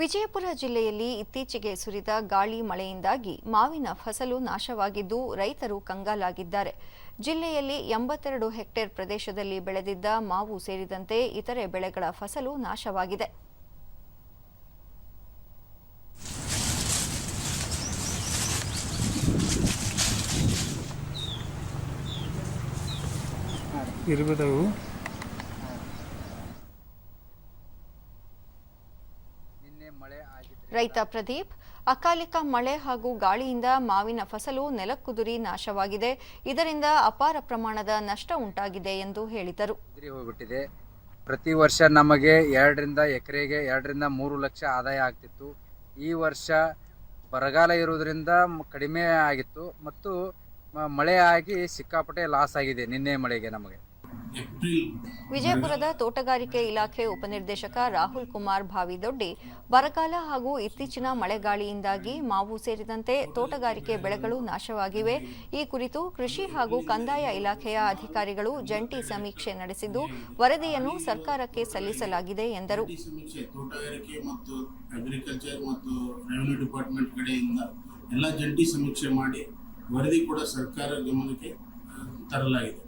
ವಿಜಯಪುರ ಜಿಲ್ಲೆಯಲ್ಲಿ ಇತ್ತೀಚೆಗೆ ಸುರಿದ ಗಾಳಿ ಮಳೆಯಿಂದಾಗಿ ಮಾವಿನ ಫಸಲು ನಾಶವಾಗಿದ್ದು ರೈತರು ಕಂಗಾಲಾಗಿದ್ದಾರೆ. ಜಿಲ್ಲೆಯಲ್ಲಿ ಎಂಬತ್ತೆರಡು ಹೆಕ್ಟೇರ್ ಪ್ರದೇಶದಲ್ಲಿ ಬೆಳೆದಿದ್ದ ಮಾವು ಸೇರಿದಂತೆ ಇತರೆ ಬೆಳೆಗಳ ಫಸಲು ನಾಶವಾಗಿದೆ. ಇರ್ಬೋದವು ನಿನ್ನೆ ಮಳೆ ಆಗಿದ್ರೆ ರೈತ ಪ್ರದೀಪ್ ಅಕಾಲಿಕ ಮಳೆ ಹಾಗೂ ಗಾಳಿಯಿಂದ ಮಾವಿನ ಫಸಲು ನೆಲಕ್ಕುದುರಿ ನಾಶವಾಗಿದೆ. ಇದರಿಂದ ಅಪಾರ ಪ್ರಮಾಣದ ನಷ್ಟ ಉಂಟಾಗಿದೆ ಎಂದು ಹೇಳಿದರು. ಹೋಗ್ಬಿಟ್ಟಿದೆ. ಪ್ರತಿ ವರ್ಷ ನಮಗೆ ಎರಡರಿಂದ ಎಕರೆಗೆ ಎರಡರಿಂದ ಮೂರು ಲಕ್ಷ ಆದಾಯ ಆಗ್ತಿತ್ತು. ಈ ವರ್ಷ ಬರಗಾಲ ಇರುವುದರಿಂದ ಮ್- ಕಡಿಮೆ ಆಗಿತ್ತು. ಮತ್ತು ಮಳೆ ಆಗಿ ಸಿಕ್ಕಾಪಟ್ಟೆ ಲಾಸ್ ಆಗಿದೆ ನಿನ್ನೆ ಮಳೆಗೆ ನಮಗೆ. ವಿಜಯಪುರದ ತೋಟಗಾರಿಕೆ ಇಲಾಖೆ ಉಪನಿರ್ದೇಶಕ ರಾಹುಲ್ ಕುಮಾರ್ ಭಾವಿದೊಡ್ಡಿ ಬರಗಾಲ ಹಾಗೂ ಇತ್ತೀಚಿನ ಮಳೆಗಾಳಿಯಿಂದಾಗಿ ಮಾವು ಸೇರಿದಂತೆ ತೋಟಗಾರಿಕೆ ಬೆಳೆಗಳು ನಾಶವಾಗಿವೆ. ಈ ಕುರಿತು ಕೃಷಿ ಹಾಗೂ ಕಂದಾಯ ಇಲಾಖೆಯ ಅಧಿಕಾರಿಗಳು ಜಂಟಿ ಸಮೀಕ್ಷೆ ನಡೆಸಿದ್ದು ವರದಿಯನ್ನು ಸರ್ಕಾರಕ್ಕೆ ಸಲ್ಲಿಸಲಾಗಿದೆ ಎಂದರು. ಎಲ್ಲ ಜಂಟಿ ಸಮೀಕ್ಷೆ ಮಾಡಿ ವರದಿ ಕೂಡ ಸರ್ಕಾರ ಗಮನಕ್ಕೆ ತರಲಾಗಿದೆ.